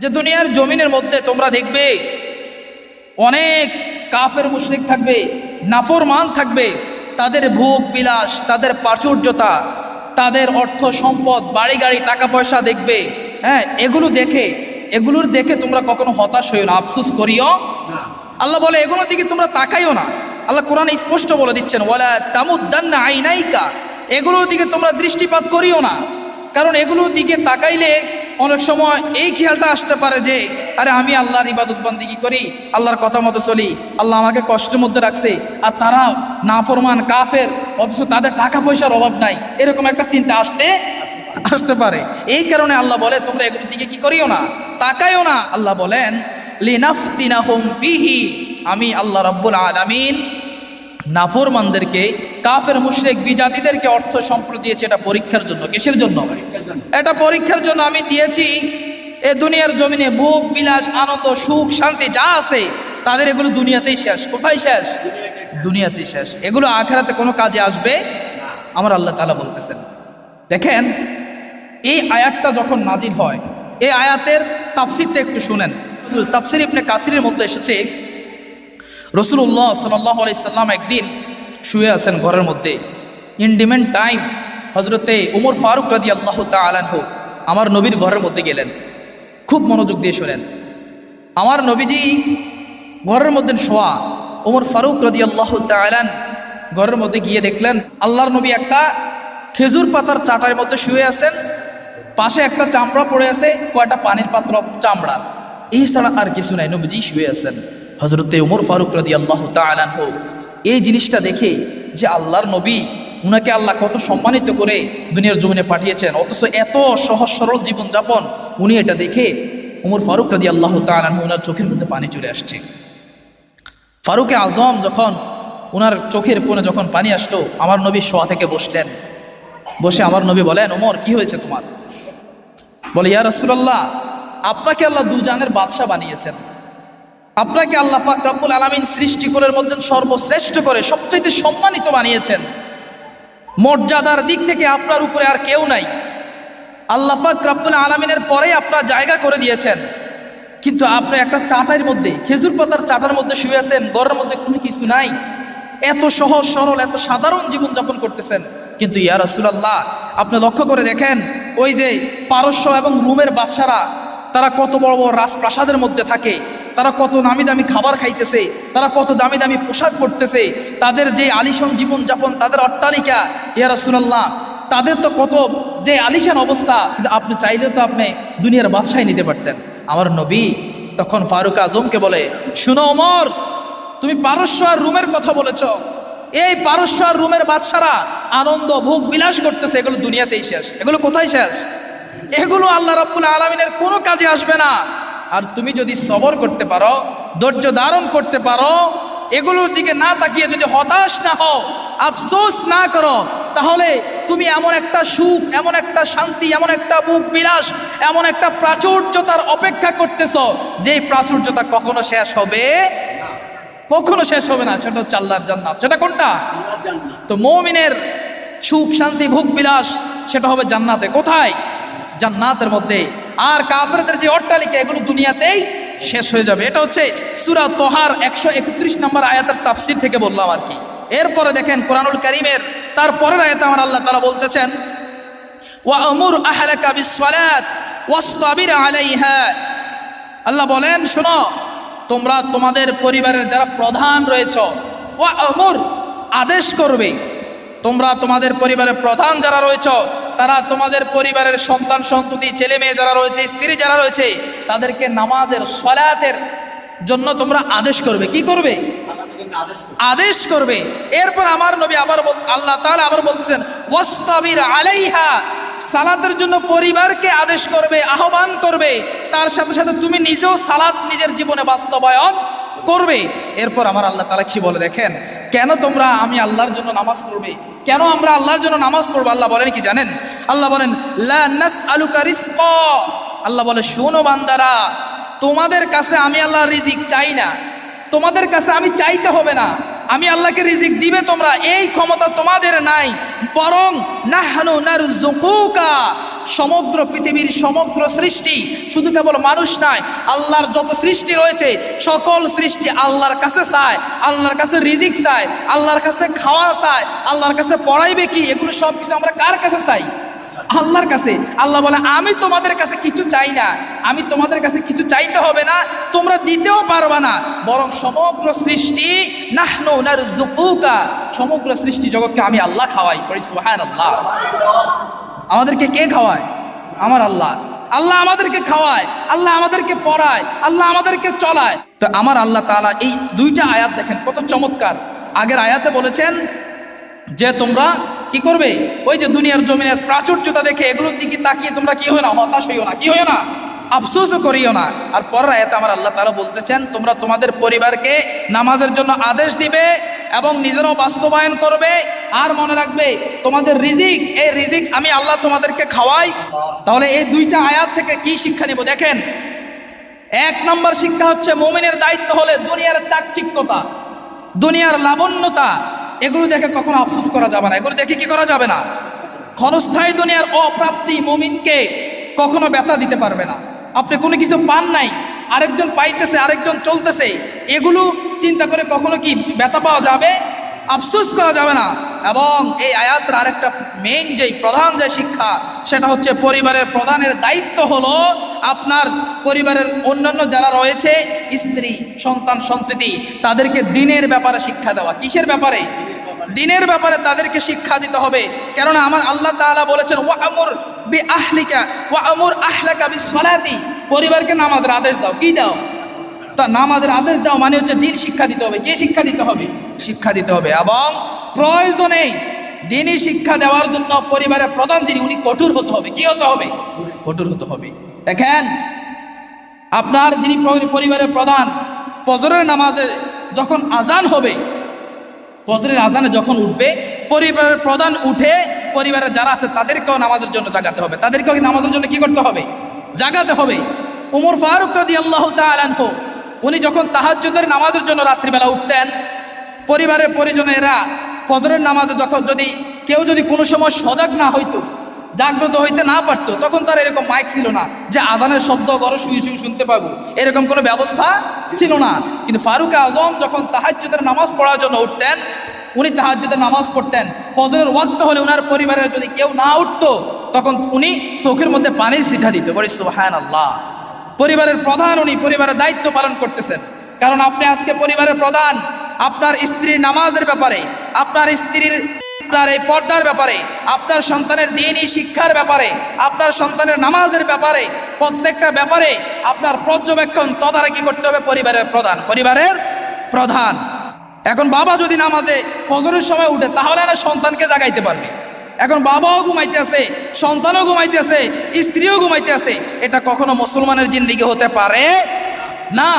যে দুনিয়ার জমিনের মধ্যে তোমরা দেখবে অনেক কাফের মুশরিক থাকবে, নাফরমান থাকবে, তাদের ভোগ বিলাস, তাদের প্রাচুর্যতা, তাদের অর্থ সম্পদ, বাড়ি গাড়ি, টাকা পয়সা দেখবে। হ্যাঁ এগুলো দেখে, এগুলোর দেখে তোমরা কখনো হতাশ হইও না, আফসুস করিও আল্লাহ বলে, এগুলোর দিকে তোমরা তাকাইও না। আল্লাহ কোরআনে স্পষ্ট বলে দিচ্ছেন, ওয়ালা তামুদ্দান্না আইনাইকা। এগুলোর দিকে তোমরা দৃষ্টিপাত করিও না। কারণ এগুলোর দিকে তাকাইলে অনেক সময় এই খেয়ালটা আসতে পারে যে, আরে আমি আল্লাহর ইবাদত বন্দিগি করি? আল্লাহর কথা মতো চলি। আল্লাহ আমাকে কষ্টের মধ্যে রাখছে। আর তারা নাফরমান, কাফের, অথচ তাদের টাকা পয়সার অভাব নাই। এরকম একটা চিন্তা আসতে আসতে পারে। এই কারণে আল্লাহ বলে, তোমরা এগুলোর দিকে কি করিও না? তাকাইও না। আল্লাহ বলেন, লিনাফতিনাহুম ফিহি। আমি আল্লাহ রব্বুল আলামিন নাফরমানদেরকে কাফের, মুশরিক, বিজাতিদেরকে অর্থ সম্পদ দিয়েছে এটা পরীক্ষার জন্য। কিসের জন্য? এটা পরীক্ষার জন্য আমি দিয়েছি, এ দুনিয়ার জমিনে ভোগ, বিলাস, আনন্দ, সুখ, শান্তি যা আছে, তাদের এগুলো দুনিয়াতেই শেষ। কোথায় শেষ? দুনিয়াতেই শেষ। এগুলো আখেরাতে কোনো কাজে আসবে আমার আল্লাহ তালা বলতেছেন, দেখেন, এই আয়াতটা যখন নাজিল হয়, এই আয়াতের তাফসিরটা একটু শুনেন। তাফসির ইবনে কাসিরের মধ্যে এসেছে রসুল্লাহ সাল্লাহ আলাইসাল্লাম একদিন শুয়ে আছেন ঘরের মধ্যে। ইন্ডিমেন্ট টাইম হজরতে উমর ফারুক রাজি আল্লাহ তালানহ আমার নবীর ঘরের মধ্যে গেলেন। খুব মনোযোগ দিয়ে শোনেন। আমার নবীজি ঘরের মধ্যে শোয়া ওমর ফারুক রাজি আল্লাহ তালান ঘরের মধ্যে গিয়ে দেখলেন, আল্লাহর নবী একটা খেজুর পাতার চাটার মধ্যে শুয়ে আছেন, পাশে একটা চামড়া পড়ে আছে, কয়টা পানির পাত্র, চামড়া। এই ছাড়া আর কিছু নাই, নবীজি শুয়ে আছেন। হজরতে উমর ফারুক রাদি আল্লাহ তালান হোক এই জিনিসটা দেখে যে আল্লাহর নবী উনাকে আল্লাহ কত সম্মানিত করে দুনিয়ার জমিনে পাঠিয়েছেন। অথচ এত সহজ সরল জীবনযাপন উনি এটা দেখে উমর ফারুক রাদি আল্লাহ তালান উনার চোখের মধ্যে পানি চলে আসছে। ফারুকে আজম যখন ওনার চোখের কোণে যখন পানি আসলো, আমার নবী শোয়া থেকে বসলেন। বসে আমার নবী বলেন ওমর কি হয়েছে তোমার? বলে, ইয়া রসুল্লাহ আপনাকে আল্লাহ দুজানের বাদশাহ বানিয়েছেন। আপনাকে আল্লাহ রব্বুল আলমিন সৃষ্টি করে মধ্যে সর্বশ্রেষ্ঠ করে, সবচাইতে সম্মানিত বানিয়েছেন। মর্যাদার দিক থেকে আপনার উপরে আর কেউ নাই। আল্লাহ রব্বুল আলমিনের পরে আপনার জায়গা করে দিয়েছেন। কিন্তু আপনি একটা চাটার মধ্যে, খেজুর পাতার চাটার মধ্যে শুয়ে আছেন, ঘরের মধ্যে কোনো কিছু নাই। এত সহজ, সরল, এত সাধারণ জীবনযাপন করতেছেন। কিন্তু ইয়া রাসূলুল্লাহ, আপনি লক্ষ্য করে দেখেন, ওই যে পারস্য এবং রুমের বাচ্চারা, তারা কত বড় বড় রাজপ্রাসাদের মধ্যে থাকে। তারা কত নামি দামি খাবার খাইতেছে, তারা কত দামি দামি পোশাক পরতেছে, তাদের যে আলিশান জীবনযাপন, তাদের অট্টালিকা, ইয়া রাসূলুল্লাহ, তাদের তো কত যে আলিশান অবস্থা আপনি চাইলে তো আপনি দুনিয়ার বাদশাই নিতে পারতেন। আমার নবী তখন ফারুক আজমকে বলে, শুনো অমর তুমি পারস্য আর রুমের কথা বলেছ। এই পারস্য আর রুমের বাদশারা আনন্দ, ভোগ, বিলাস করতেছে, এগুলো দুনিয়াতেই শেষ। এগুলো কোথায় শেষ? এগুলো আল্লাহ রাব্বুল আলমিনের কোনো কাজে আসবে না। আর তুমি যদি সবর করতে পারো, ধৈর্য ধারণ করতে পারো, এগুলোর দিকে না তাকিয়ে যদি হতাশ না হও, আফসোস না করো, তাহলে তুমি এমন একটা সুখ, এমন একটা শান্তি, এমন একটা বুক বিলাস, এমন একটা প্রাচুর্যতার অপেক্ষা করতেছ যে প্রাচুর্যতা কখনো শেষ হবে কখনো শেষ হবে না, সেটা হচ্ছে আল্লাহর জান্নাত। সেটা কোনটা? তো মৌমিনের সুখ, শান্তি, ভোগ, বিলাস, সেটা হবে জান্নাতে। কোথায়? জান্নাতের মধ্যে। আর কাফেরদের যে অট্টালিকা, এগুলো দুনিয়াতেই শেষ হয়ে যাবে। এটা হচ্ছে সুরা তোহার একশো একত্রিশ নম্বর আয়াতের তাফসির থেকে বললাম আর কি। এরপরে দেখেন কোরআনুল করিমের তারপরের আয়াতে আমার আল্লাহ তারা বলতেছেন ওয়াসতাবির আল্লাহ বলেন, শোনো, তোমরা তোমাদের পরিবারের যারা প্রধান রয়েছ, ওয়া আমুর আদেশ করবে, তোমরা তোমাদের পরিবারের প্রধান যারা রয়েছ তারা তোমাদের পরিবারের সন্তান, সন্ততি, ছেলে মেয়ে যারা রয়েছে, স্ত্রী যারা রয়েছে, তাদেরকে নামাজের সলাতের জন্য তোমরা আদেশ করবে। কি করবে? আদেশ করবে। এরপর আমার নবী আবার আল্লাহ তাআলা আবার বলছেন, ওয়াস্তাবির আলাইহা। সালাতের জন্য পরিবারকে আদেশ করবে, আহ্বান করবে। তার সাথে সাথে তুমি নিজেও সালাত নিজের জীবনে বাস্তবায়ন করবে। এরপর আমার আল্লাহ তালা কি বলে দেখেন, কেন তোমরা আমি আল্লাহর জন্য নামাজ পড়বে? কেন আমরা আল্লাহর জন্য নামাজ পড়ব? আল্লাহ বলেন কি জানেন? আল্লাহ বলেন আল্লাহ বলে, শোনো বান্দারা, তোমাদের কাছে আমি আল্লাহ রিজিক চাই না। তোমাদের কাছে আমি চাইতে হবে না। আমি আল্লাহকে রিজিক দিবে তোমরা, এই ক্ষমতা তোমাদের নাই। বরং না হানু নারুজুকুকা সমগ্র পৃথিবীর সমগ্র সৃষ্টি শুধু কেবল মানুষ নয়, আল্লাহর যত সৃষ্টি রয়েছে, সকল সৃষ্টি আল্লাহর কাছে চায়, আল্লাহর কাছে রিজিক চায়, আল্লাহর কাছে খাওয়া চায়, আল্লাহর কাছে পড়াইবে কি? এগুলো সব কিছু আমরা কার কাছে চাই? আল্লাহর কাছে। আল্লাহ বলে, আমি তোমাদের কাছে কিছু চাই না। আমি তোমাদের কাছে কিছু চাইতে হবে না। তোমরা দিতেও পারবা না। বরং সমগ্র সৃষ্টি সমগ্র সৃষ্টি জগৎকে আমি আল্লাহ খাওয়াই করি, সুবহানাল্লাহ। আমাদেরকে কে খাওয়ায়? আমার আল্লাহ। আল্লাহ আমাদেরকে খাওয়ায়, আল্লাহ আমাদেরকে পড়ায়, আল্লাহ আমাদেরকে চলায়। তো আমার আল্লাহ তাআলা এই দুইটা আয়াত দেখেন, কত চমৎকার। আগের আয়াতে বলেছেন যে তোমরা কি করবে? ওই যে দুনিয়ার জমিনের প্রাচুর্যতা দেখে এগুলোর দিকে তাকিয়ে তোমরা কি হয় না হতাশ হইও না, কি হইও না আফসোসও করিও না। আর পরের আয়াতে আমার আল্লাহ তাআলা বলতেছেন, তোমরা তোমাদের পরিবারকে নামাজের জন্য আদেশ দিবে এবং নিজেরাও বাস্তবায়ন করবে। আর মনে রাখবে, তোমাদের রিজিক, এই রিজিক আমি আল্লাহ তোমাদেরকে খাওয়াই। তাহলে এই দুইটা আয়াত থেকে কি শিক্ষা নিব দেখেন? এক নম্বর শিক্ষা হচ্ছে, মোমিনের দায়িত্ব হলে দুনিয়ার চাকচিক্যতা, দুনিয়ার লাবণ্যতা, এগুলো দেখে কখনো আফসুস করা যাবে না। এগুলো দেখে কি করা যাবে না? ক্ষণস্থায়ী দুনিয়ার অপ্রাপ্তি মোমিনকে কখনো ব্যথা দিতে পারবে না। আপনি কোনো কিছু পান নাই আরেকজন পাইতেছে, আরেকজন চলতেছে। এগুলো চিন্তা করে কখনো কি ব্যথা পাওয়া যাবে? আফসোস করা যাবে না। এবং এই আয়াতের আরেকটা মেইন যেই প্রধান যে শিক্ষা, সেটা হচ্ছে পরিবারের প্রধানের দায়িত্ব হলো আপনার পরিবারের অন্যান্য যারা রয়েছে, স্ত্রী, সন্তান, সন্ততি, তাদেরকে দিনের ব্যাপারে শিক্ষা দেওয়া। কিসের ব্যাপারে? দিনের ব্যাপারে তাদেরকে শিক্ষা দিতে হবে। কেননা আমার আল্লাহ তাআলা বলেছেন ওয়া আমুর বি আহলিকা ওয়া আমুর আহলাকা বি সলাতি পরিবারকে নামাজের আদেশ দাও। কি দাও? তা নামাজের আদেশ দাও মানে হচ্ছে দিন শিক্ষা দিতে হবে। কে শিক্ষা দিতে হবে? শিক্ষা দিতে হবে। এবং প্রয়োজনে দিনই শিক্ষা দেওয়ার জন্য পরিবারের প্রধান যিনি, উনি কঠোর হতে হবে। কি হতে হবে? কঠোর হতে হবে। দেখেন, আপনার যিনি পরিবারের প্রধান, ফজরের নামাজে যখন আজান হবে ফজরের আজানে যখন উঠবে, পরিবারের প্রধান উঠে পরিবারের যারা আছে তাদেরকেও নামাজের জন্য জাগাতে হবে। তাদেরকেও নামাজের জন্য কি করতে হবে? জাগাতে হবে। উমর ফারুক রাদি আল্লাহ তালানহ উনি যখন তাহাজুদের নামাজের জন্য রাত্রিবেলা উঠতেন, পরিবারের পরিজনেরা ফজরের নামাজে যখন যদি কেউ যদি কোনো সময় সজাগ না হইতো জাগ্রত হইতে না পারতো, তখন তার এরকম মাইক ছিল না যে আজানের শব্দ ঘরে শুয়ে শুয়ে শুনতে পাবো। এরকম কোনো ব্যবস্থা ছিল না। কিন্তু ফারুক আজম যখন তাহাজ্জুদের নামাজ পড়ার জন্য উঠতেন, উনি তাহাজ্জুদের নামাজ পড়তেন। ফজরের ওয়াক্ত হলে ওনার পরিবারের যদি কেউ না উঠতো, তখন উনি চোখের মধ্যে পানির সিঠা দিত। বলি সুহান আল্লাহ পরিবারের প্রধান উনি, পরিবারের দায়িত্ব পালন করতেছেন। কারণ আপনি আজকে পরিবারের প্রধান। আপনার স্ত্রীর নামাজের ব্যাপারে, আপনার স্ত্রীর আপনার এই পর্দার ব্যাপারে, আপনার সন্তানের দিনই শিক্ষার ব্যাপারে, আপনার সন্তানের নামাজের ব্যাপারে, প্রত্যেকটা ব্যাপারে আপনার পর্যবেক্ষণ তদারকি করতে হবে পরিবারের প্রধান। পরিবারের প্রধান। এখন বাবা যদি নামাজে ফজরের সময় উঠে, তাহলে না সন্তানকে জাগাইতে পারবে। এখন বাবাও ঘুমাইতে আছে, সন্তানও ঘুমাইতে আছে, স্ত্রীও ঘুমাইতে আছে। এটা কখনো মুসলমানের জিন্দিগি হতে পারে না।